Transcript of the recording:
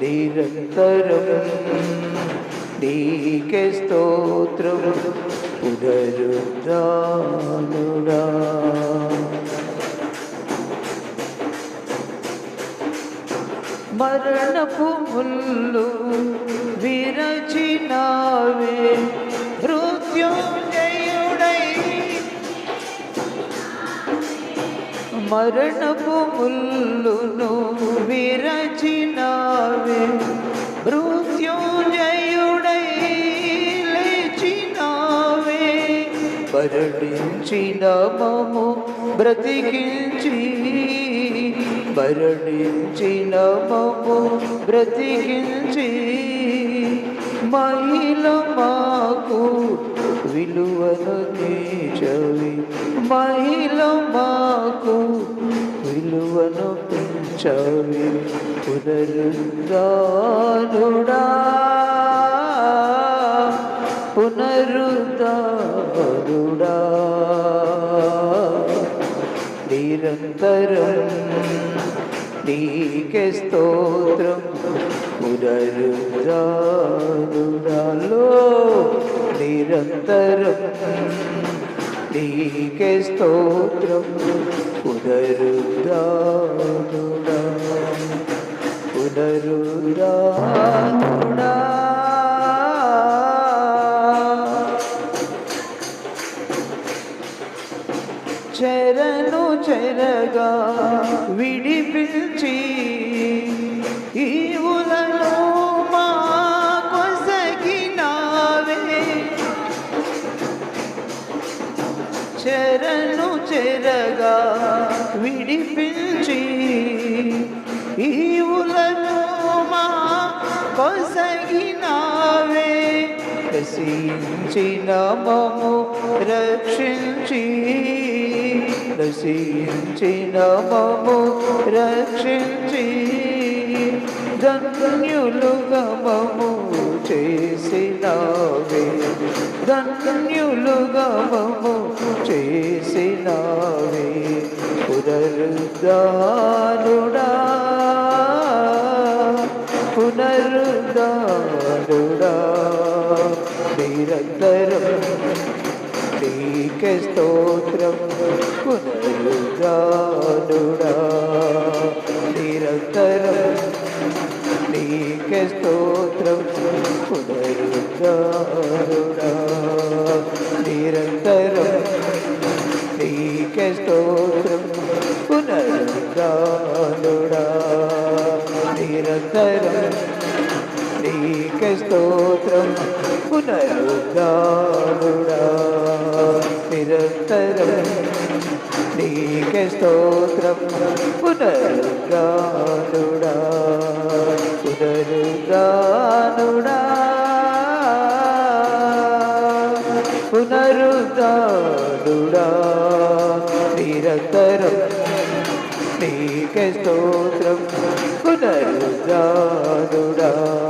నిరంతరం నీకే స్తోత్రం పునరుద్ధానుడా. మరణపు ముళ్ళు విరచినావే. మరణపు ముల్లును విరచినావే. మృత్యుంజయుడై లేచినావే. మరణించిన మము బ్రతికించి. మరణించిన మము బ్రతికించి. మహిళ మాకు విలువను తీచవి మహిళ మా విలువను పెంచవి పునరుద్ధానుడా. పునరుద్ధానుడా. నిరంతరం నీకే స్తోత్రం. పునరుద్ధానుడాలో నిరంతరం నీకే స్తోత్రం. పునరుద్ధానుడా పునరుద్ధానుడా చెరను చెరగా విడిపించి ఈవులను మా కొసగినావే చెరను చెరగా విడిపించి ఈవులను మా కొసగినావే. నశించిన మము రక్షించి నశించిన మము రక్షించి ధన్యులుగా మము చేసినావే. ధన్యులుగా మము నావే పునరుద్ధానుడా. పునరుద్ధానుడా. నిరంతరం నీకే స్తోత్రం. పునరుద్ధానుడా. నిరంతరం నీకే స్తోత్రం. పునరుద్ధానుడా. స్తోత్రం పునరుద్ధానుడా. నిరంతరం నీకే స్తోత్రం. పునరుద్ధానుడా. నిరంతరం నీకే స్తోత్రం. పునరుద్ధానుడా. పునరుద్ధానుడా. నిరంతరం. నీకే స్తోత్రం. పునరుదానుడా